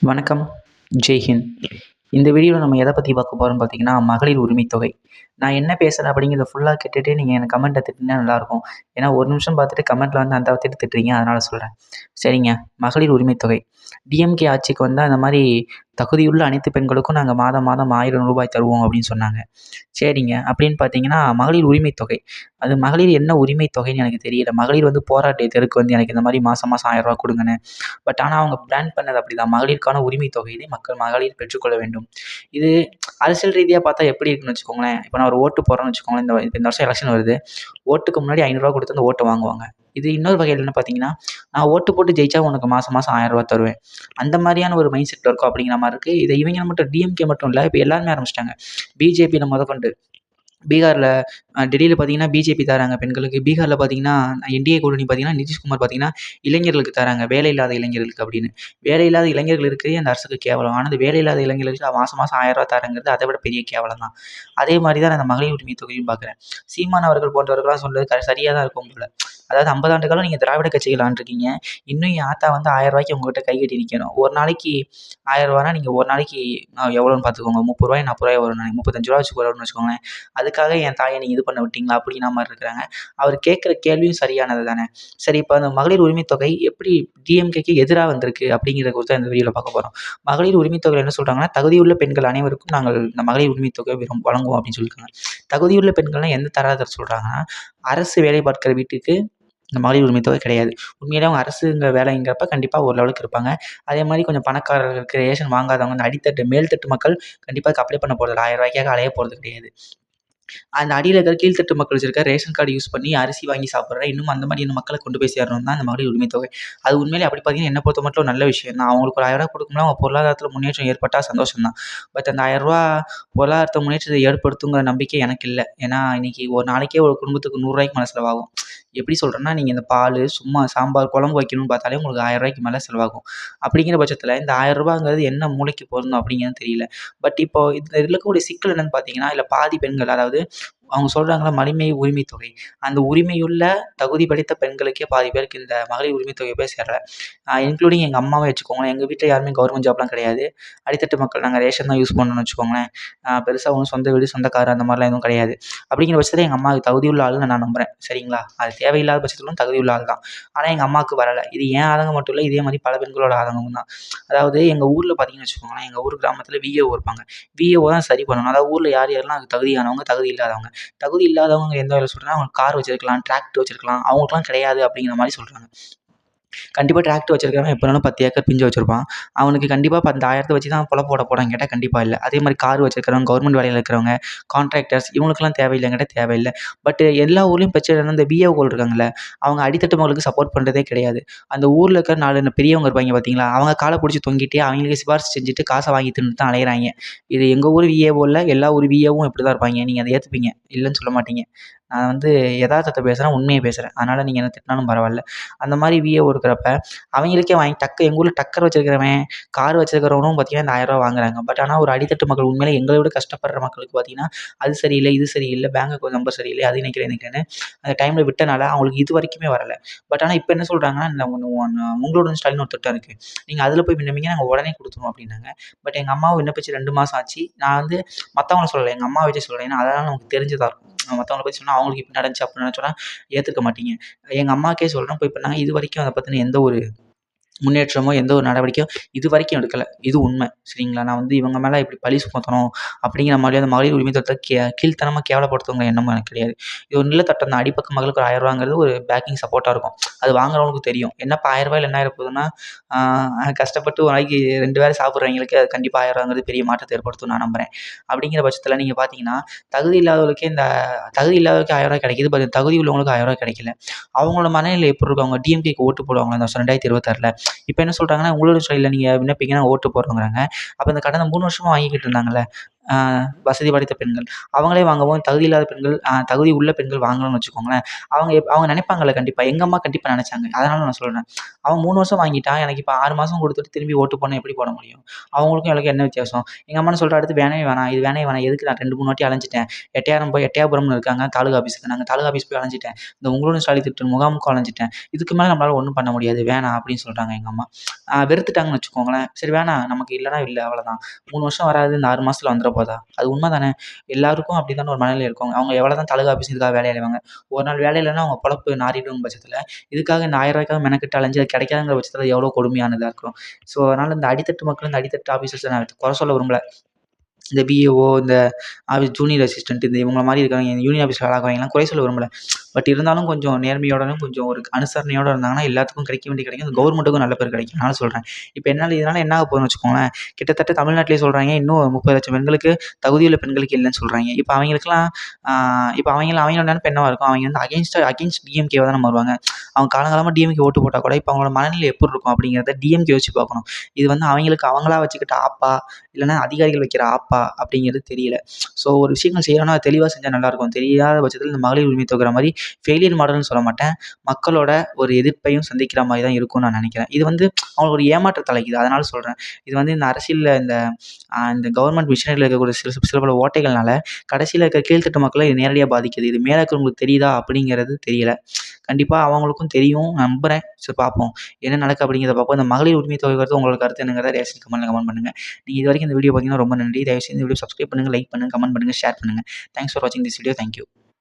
வணக்கம். ஜெய்ஹிந்த். இந்த வீடியோவில் நம்ம எதை பற்றி பார்க்க போகிறோம்னு பார்த்தீங்கன்னா மகளிர் உரிமைத் தொகை நான் என்ன பேசுகிறேன் அப்படிங்கிறத ஃபுல்லாக கேட்டுட்டு நீங்கள் எனக்கு கமெண்ட்டை திட்டினா நல்லாயிருக்கும். ஏன்னா ஒரு நிமிஷம் பார்த்துட்டு கமெண்ட்டில் வந்து அந்த திட்டு திட்டுறீங்க அதனால் சொல்கிறேன் சரிங்க. மகளிர் உரிமை தொகை. டிஎம்கே ஆட்சிக்கு வந்தால் இந்த மாதிரி தகுதியுள்ள அனைத்து பெண்களுக்கும் நாங்கள் மாதம் மாதம் ஆயிரம் ரூபாய் தருவோம் அப்படின்னு சொன்னாங்க. சரிங்க. அப்படின்னு பார்த்தீங்கன்னா மகளிர் உரிமை தொகை. அது மகளிர் என்ன உரிமை தொகைன்னு எனக்கு தெரியல. மகளிர் வந்து போராட்ட தெருக்கு வந்து எனக்கு இந்த மாதிரி மாதம் மாதம் ஆயிரம் ரூபா கொடுங்கன்னு. பட் ஆனால் அவங்க பிளான் பண்ணது அப்படி தான் மகளிருக்கான உரிமை தொகையினை மக்கள் மகளிர் பெற்றுக்கொள்ள வேண்டும். இது அரசியல் ரீதியாக பார்த்தா எப்படி இருக்குன்னு வச்சுக்கோங்களேன். இப்போ நான் ஒரு ஓட்டு போடுறேன்னு வச்சுக்கோங்களேன் இந்த இந்த வருஷம் எலெக்ஷன் வருது ஓட்டுக்கு முன்னாடி ஐநூறுரூவா கொடுத்து அந்த ஓட்டை வாங்குவாங்க. இது இன்னொரு வகையில் என்ன பார்த்தீங்கன்னா நான் ஓட்டு போட்டு ஜெயிச்சா உனக்கு மாதம் மாதம் ஆயிரரூவா தருவேன். அந்த மாதிரியான ஒரு மைண்ட் செட்டில் இருக்கும் அப்படிங்கிற மாதிரி இருக்குது இதை இவங்க மட்டும் டிஎம்கே மட்டும் இல்லை இப்போ எல்லாருமே ஆரம்பிச்சிட்டாங்க. பிஜேபியில் முதற்கொண்டு. பீகாரில் டெல்லியில் பார்த்தீங்கன்னா பிஜேபி தராங்க பெண்களுக்கு. பீகாரில் பார்த்தீங்கன்னா என்டிஏ கூட்டணி பார்த்தீங்கன்னா நிதிஷ்குமார் பார்த்தீங்கன்னா இளைஞர்களுக்கு தராங்க. வேலை இல்லாத இளைஞர்களுக்கு அப்படின்னு. வேலை இல்லாத இளைஞர்கள் இருக்கிறதே அந்த அரசுக்கு கேவலம். ஆனால் அந்த வேலை இல்லாத இளைஞர்களுக்கு மாதம் மாதம் ஆயிரம் ரூபா தரங்கிறது அதை விட பெரிய கேவலம் தான். அதே மாதிரி தான் நான் அந்த மகளிர் உரிமை தொகையும் பார்க்குறேன் சீமான் அவர்கள் போன்றவர்களாம் சொல்கிறது சரியாக தான் இருக்கும் போல. அதாவது ஐம்பது ஆண்டு காலம் நீங்கள் திராவிட கட்சிகள் ஆண்டிருக்கீங்க. இன்னும் என் ஆத்தா வந்து ஆயிரம் ரூபாய்க்கு உங்கள்கிட்ட கை கட்டி நிற்கணும் ஒரு நாளைக்கு ஆயிரம் ரூபானா நீங்கள் ஒரு நாளைக்கு எவ்வளோன்னு பார்த்துக்கோங்க முப்பது ரூபாய் நாற்பது ரூபாய் வரும். முப்பத்தஞ்சு ரூபா வச்சு வரும்னு வச்சுக்கோங்களேன். அதுக்காக என் தாயை நீங்கள் இது பண்ண விட்டீங்களா? அப்படின்னா மாதிரி இருக்கிறாங்க. அவர் கேட்குற கேள்வியும் சரியானது தானே. சரி இப்போ அந்த மகளிர் உரிமைத் தொகை எப்படி டிஎம்கேக்கு எதிராக வந்திருக்கு அப்படிங்கிறத குறித்து இந்த வீடியோவில் பார்க்க போகிறோம் மகளிர் உரிமைத்தொகை என்ன சொல்கிறாங்கன்னா தகுதியுள்ள பெண்கள் அனைவருக்கும் நாங்கள் இந்த மகளிர் உரிமைத் தொகை வழங்குவோம் அப்படின்னு சொல்லியிருக்காங்க. தகுதியுள்ள பெண்கள்லாம் எந்த தராதர சொல்கிறாங்கன்னா அரசு வேலை பார்க்குற வீட்டுக்கு இந்த மகளிர் உரிமை தொகை கிடையாது. உண்மையிலே அவங்க அரசுங்கிற வேலைங்கிறப்ப கண்டிப்பாக ஒரு லெவலுக்கு இருப்பாங்க. அதே மாதிரி கொஞ்சம் பணக்காரர்களுக்கு ரேஷன் வாங்காதவங்க இந்த அடித்தட்டு மேல்தட்டு மக்கள் கண்டிப்பாக அப்ளை பண்ண போகிறது ஆயிரம் ரூபாய்க்காக அலைய போகிறது கிடையாது. அந்த அடியில் இருக்கிற கீழ்த்தட்டு மக்கள் வச்சிருக்க ரேஷன் கார்டு யூஸ் பண்ணி அரிசி வாங்கி சாப்பிட்ற இன்னும் அந்த மாதிரியான மக்களை கொண்டு போய் சேரணும் தான் அந்த மகளிர் உரிமை தொகை. அது உண்மையிலே அப்படி பார்த்தீங்கன்னா என்ன பொறுத்த மட்டும் நல்ல விஷயம் தான். அவங்களுக்கு ஒரு ஆயிரரூவா கொடுக்கும்போது அவங்க பொருளாதாரத்தில் முன்னேற்றம் ஏற்பட்டால் சந்தோஷம் தான். பட் அந்த ஆயிரரூவா பொருளாதாரத்தை முன்னேற்றத்தை ஏற்படுத்துங்கிற நம்பிக்கை எனக்கு இல்லை. ஏன்னா இன்றைக்கி ஒரு நாளைக்கே ஒரு குடும்பத்துக்கு நூறுரூவாய்க்கு மேலே செலவாகும். எப்படி சொல்கிறேன்னா நீங்கள் இந்த பால் சும்மா சாம்பார் குழம்பு வைக்கணும்னு பார்த்தாலே உங்களுக்கு ஆயிரரூவாய்க்கு மேலே செலவாகும். அப்படிங்கிற பட்சத்தில் இந்த ஆயிரரூபாங்கிறது என்ன மூளைக்கு பொருந்தும் அப்படிங்கிறது தெரியல. பட் இப்போ இதில் இருக்கக்கூடிய சிக்கல் என்னென்னு பார்த்தீங்கன்னா இல்லை பாதி பெண்கள் அதாவது அவங்க சொல்கிறாங்களா மலிமை உரிமை தொகை. அந்த உரிமையுள்ள தகுதி படைத்த பெண்களுக்கே பாதி பேருக்கு இந்த மகளிர் உரிமை தொகை போய் சேரலை இன்க்ளூடிங் எங்கள் அம்மாவை வச்சுக்கோங்களேன். எங்கள் வீட்டில் யாருமே கவர்மெண்ட் ஜாப்லாம் கிடையாது. அடித்தட்டு மக்கள் நாங்கள் ரேஷன் தான் யூஸ் பண்ணணும்னு வச்சுக்கோங்களேன். பெருசாக ஒன்றும் சொந்த வீடு சொந்த கார் அந்த மாதிரிலாம் எதுவும் கிடையாது. அப்படிங்கிற பட்சத்தில் எங்கள் அம்மாவுக்கு தகுதியுள்ள ஆளுன்னு நான் நம்புகிறேன் சரிங்களா? அது தேவையில்லாத பட்சத்திலும் தகுதியுள்ள ஆள் தான். ஆனால் எங்கள் அம்மாவுக்கு வரலை. இது ஏன் ஆதங்கம் மட்டும் இல்லை இதே மாதிரி பல பெண்களோட ஆதங்கம் தான். அதாவது எங்கள் ஊரில் பார்த்தீங்கன்னு வச்சுக்கோங்களேன் எங்கள் ஊர் கிராமத்தில் விஏஓ இருப்பாங்க. விஏஓ தான் சரி பண்ணணும். அதாவது ஊரில் யார் யாரெல்லாம் அதுக்கு தகுதியானவங்க தகுதி இல்லாதவங்க தகுதி இல்லாதவங்க எந்த வேலை சொல்கிறேன்னா அவங்க கார் வச்சிருக்கலாம் டிராக்டர் வச்சிருக்கலாம் அவங்களுக்குலாம் கிடையாது அப்படிங்கிற மாதிரி சொல்கிறாங்க கண்டிப்பாக டிராக்டர் வச்சிருக்கிறவன் எப்போனாலும் பத்து ஏக்கர் பிஞ்சு வச்சிருப்பான். அவனுக்கு கண்டிப்பாக இப்போ அந்த ஆயிரத்தை வச்சு தான் பொழப்பு ஓட போகிறான் கேட்டால் கண்டிப்பாக இல்லை. அதே மாதிரி கார் வச்சிருக்கிறவங்க கவர்மெண்ட் வேலையில் இருக்கிறவங்க கான்ட்ராக்டர்ஸ் இவங்களுக்குலாம் தேவையில்லைன்னு கேட்டால் தேவையில்லை. பட் எல்லா ஊர்லேயும் பிரச்சனை இந்த விஏஓக்கள் இருக்காங்கல்ல அவங்க அடித்தட்டு மக்களுக்கு சப்போர்ட் பண்ணுறதே கிடையாது. அந்த ஊரில் இருக்கிற நாலு பெரியவங்க இருப்பாங்க பார்த்தீங்களா அவங்க காலை பிடிச்சி தொங்கிட்டு அவங்களுக்கு சிபாரிசு செஞ்சுட்டு காசை வாங்கி தின்னு தான் அலையிறாங்க. இது எங்கள் ஊர் விஏஓ இல்லை எல்லா ஊர் விஏவும் இப்படி தான் இருப்பாங்க. நீங்கள் அதை ஏற்றுப்பீங்க இல்லைன்னு சொல்ல மாட்டீங்க. நான் வந்து எதார்த்தத்தை பேசுகிறேன் உண்மையை பேசுகிறேன் அதனால் நீங்கள் என்ன திட்டினாலும் பரவாயில்ல. அந்த மாதிரி விஏஓ இருக்கிறப்ப அவங்களுக்கே வாங்கி டக்கு எங்கள் ஊரில் டக்கர் வச்சுருக்கிறவன் கார் வச்சுருக்கிறவனும் பார்த்தீங்கன்னா இந்த ஆயிரரூவா வாங்குறாங்க. பட் ஆனால் ஒரு அடித்தட்டு மக்கள் உண்மையிலே எங்களை விட கஷ்டப்படுற மக்களுக்கு பார்த்திங்கன்னா அது சரியில்லை இது சரியில்லை பேங்க்கு அக்கௌண்ட் நம்பர் சரியில்லை அது நினைக்கிறேன் நினைக்கிறேன்னு அந்த டைமில் விட்டனால அவங்களுக்கு இது வரைக்குமே வரல. பட் ஆனால் இப்போ என்ன சொல்கிறாங்கன்னா இந்த உங்களோட ஸ்டாலின் ஒரு திட்டம் இருக்குது நீங்கள் அதில் போய் விண்ணப்பிங்க நாங்கள் உடனே கொடுத்துருவோம் அப்படின்னாங்க. பட் எங்கள் அம்மாவை விண்ணப்பிச்சு ரெண்டு மாதம் ஆச்சு. நான் வந்து மற்றவங்கள சொல்லலை எங்கள் அம்மா வச்சு சொல்கிறேன் ஏன்னா அதனால் நமக்கு தெரிஞ்சதாக இருக்கும். மற்றவங்கள பற்றி சொன்னால் அவங்களுக்கு இப்படி நடந்துச்சு அப்படின்னு சொன்னால் ஏற்றுக்க மாட்டீங்க. எங்கள் அம்மாக்கே சொல்கிறேன் இப்போ இப்போ நான் இது வரைக்கும் அதை பற்றின எந்த ஒரு முன்னேற்றமோ எந்த ஒரு நடவடிக்கையும் இது வரைக்கும் எடுக்கலை. இது உண்மை. சரிங்களா? நான் வந்து இவங்க மேலே இப்படி பழி சுமத்தணும் அப்படிங்கிற மாதிரி அந்த மகளிர் உரிமை சட்டத்தை கே கீழ்த்தனமாக கேவலப்படுத்துவங்க எண்ணமும் எனக்கு கிடையாது. இது ஒரு நிலத்தட்டம் தான் அடிப்பக்க மகளுக்கு ஒரு ஆயிரரூவாங்கிறது ஒரு பேக்கிங் சப்போர்ட்டாக இருக்கும். அது வாங்குறவங்களுக்கு தெரியும். என்னப்பா ஆயிரரூவாயில் என்ன ஆயிரம் கஷ்டப்பட்டு ஒரு நாளைக்கு ரெண்டு வேலை சாப்பிட்றவங்களுக்கு அது கண்டிப்பாக ஆயிரரூவாங்கிறது பெரிய மாற்றத்தை ஏற்படுத்தும் நான் நம்புகிறேன் அப்படிங்கிற பட்சத்தில் நீங்கள் பார்த்தீங்கன்னா தகுதி இல்லாதவர்களுக்கே இந்த தகுதி இல்லாதவருக்கு ஆயிரரூவா கிடைக்கிது. பட் தகுதி உள்ளவங்களுக்கு ஆயிரரூவா கிடைக்கல. அவங்களோட மனநிலை எப்படி இருக்கும்? அவங்க டிஎம்கேக்கு ஓட்டு போடுவாங்களா? இந்த வருஷம் ரெண்டாயிரத்தி இருபத்தாறில். இப்போ என்ன சொல்கிறாங்கன்னா உங்களோட ஸ்டைலில் நீங்கள் விண்ணப்பிங்கன்னா ஓட்டு போடுறோங்கிறாங்க. அப்போ இந்த கடந்த மூணு வருஷமாக வாங்கிக்கிட்டு இருந்தாங்கல்ல வசதி படைத்த பெண்கள். அவங்களே வாங்கவும் தகுதி இல்லாத பெண்கள் தகுதி உள்ள பெண்கள் வாங்கணும்னு வச்சுக்கோங்களேன். அவங்க எப் அவங்க நினைப்பாங்கல்ல கண்டிப்பாக எங்கள் அம்மா கண்டிப்பாக நினச்சாங்க. அதனால் நான் சொல்கிறேன் அவன் மூணு வருஷம் வாங்கிட்டான். எனக்கு இப்போ ஆறு மாதம் கொடுத்துட்டு திரும்பி ஓட்டு போனால் எப்படி போட முடியும்? அவங்களுக்கும் எனக்கு என்ன வித்தியாசம்? எங்கள் அம்மா சொல்கிற அடுத்து வேணவே வேணாம். இது வேணவே வேணாம். எதுக்கு நான் ரெண்டு மூணு வாட்டி அலைஞ்சிட்டேன்? எட்டையாரம் போய் எட்டையாபுரம்னு இருக்காங்க தாலுகா ஆஃபீஸுக்கு நாங்கள் தாலுகா ஆஃபீஸ் போய் அலைஞ்சிட்டேன். இந்த உங்களோட ஸ்டாலி திட்டு முகாமுக்கும் அலைஞ்சிட்டேன். இதுக்கு மேலே நம்மளால் ஒன்றும் பண்ண முடியாது. வேணாம் அப்படின்னு சொல்கிறாங்க எங்கள் அம்மா. வெறுத்துட்டாங்கன்னு வச்சுக்கோங்களேன். சரி வேணாம் நமக்கு இல்லைனா இல்லை அவ்வளோதான் மூணு வருஷம் வராது இந்த ஆறு மாதத்தில் வந்துட போதா? அது உண்மை தானே எல்லாருக்கும் அப்படி தானே ஒரு மனநிலை இருக்கும். அவங்க எவ்வளோ தான் தாலுகா ஆஃபீஸ் இதுக்காக வேலை அலைவாங்க ஒரு நாள் வேலை இல்லைன்னா அவங்க பொழப்பு நாறிடும் பட்சத்தில் இதுக்காக இந்த ஆயிரம் ரூபாய்க்காக மெனக்கெட்டு அலைஞ்சு அது கிடைக்காதுங்கிற பட்சத்தில் எவ்வளோ கொடுமையானதாக இருக்கும். ஸோ அதனால் இந்த அடித்தட்டு மக்கள் இந்த அடித்தட்டு ஆஃபீஸர்ஸை நான் குறை சொல்ல விரும்பல. இந்த பிஏஓ இந்த ஆஃபீஸ் ஜூனியர் அசிஸ்டன்ட் இந்த இவங்க மாதிரி இருக்கிறவங்க யூனியன் ஆஃபீஸ் வேலை குறை சொல்ல விரும்பல. பட் இருந்தாலும் கொஞ்சம் நேர்மையோடனும் கொஞ்சம் ஒரு அனுசரணையோடு இருந்தாங்கன்னா எல்லாத்துக்கும் கிடைக்க வேண்டிய கிடைக்கும். கவர்மெண்ட்டுக்கும் நல்ல பேர் கிடைக்கும். அதனால சொல்கிறேன் இப்போ என்னால் இதனால் என்ன ஆக போகுதுன்னு வச்சுக்கோங்களேன். கிட்டத்தட்ட தமிழ்நாட்டிலே சொல்கிறாங்க இன்னும் முப்பது லட்சம் பெண்களுக்கு தகுதியுள்ள பெண்களுக்கு இல்லைன்னு சொல்கிறாங்க இப்போ அவங்களுக்குலாம் இப்போ அவங்கள அவங்களோட நினைப்பு என்னவா இருக்கும்? அவங்க வந்து அகேன்ஸ்டாக அகேன்ஸ்ட் டிஎம்கேவாக தான் வருவாங்க அவங்க காலங்காலமாக டிஎம்கே ஓட்டு போட்டால் கூட இப்போ அவங்களோட மனநிலை எப்படி இருக்கும் அப்படிங்கிறத டிஎம்கே வச்சு பார்க்கணும். இது வந்து அவங்களுக்கு அவங்களா வச்சுக்கிட்ட ஆப்பா இல்லைன்னா அதிகாரிகள் வைக்கிற ஆப்பா அப்படிங்கிறது தெரியல. ஸோ ஒரு விஷயங்கள் செய்யணும்னா தெளிவாக செஞ்சால் நல்லாயிருக்கும் தெரியாத பட்சத்தில் இந்த மகளிர் உரிமை தொகுற மாதிரி ஃபெயிலியர் மாடல்னு சொல்ல மாட்டேன். மக்களோட ஒரு எதிர்ப்பையும் சந்திக்கிற மாதிரி தான் இருக்கும்னு நான் நினைக்கிறேன். இது வந்து அவங்களுக்கு ஒரு ஏமாற்றத்தை தலைக்குது அதனால் சொல்கிறேன் இது வந்து இந்த அரசியலில் இந்த இந்த கவர்மெண்ட் மிஷினரியில் இருக்கக்கூடிய சில சில பல ஓட்டைகள்னால கடைசியில் இருக்கிற கீழ்த்தட்டு மக்களை இது நேரடியாக பாதிக்குது. இது மேலே இருக்கிறவங்களுக்கு தெரியுதா அப்படிங்கிறது தெரியல. கண்டிப்பாக அவங்களுக்கும் தெரியும். நம்புகிறேன் சரி பார்ப்போம். என்ன நடக்குது அப்படிங்கிறத பார்ப்போம். இந்த மகளிர் உரிமை தொகை கருத்து உங்களோட கருத்து என்னங்கிறத ரேஷன் கமெண்ட்டில் கமெண்ட் பண்ணுங்கள் நீங்கள் இது வரைக்கும் இந்த வீடியோ பார்த்தீங்கன்னா ரொம்ப நன்றி. தயவுசெய்து இந்த வீடியோ சப்ஸ்கிரைப் பண்ணுங்கள் லைக் பண்ணுங்கள் கமெண்ட் பண்ணுங்கள் ஷேர் பண்ணுங்கள் தேங்க்ஸ் ஃபார் வாட்சிங் திஸ் வீடியோ தேங்க்யூ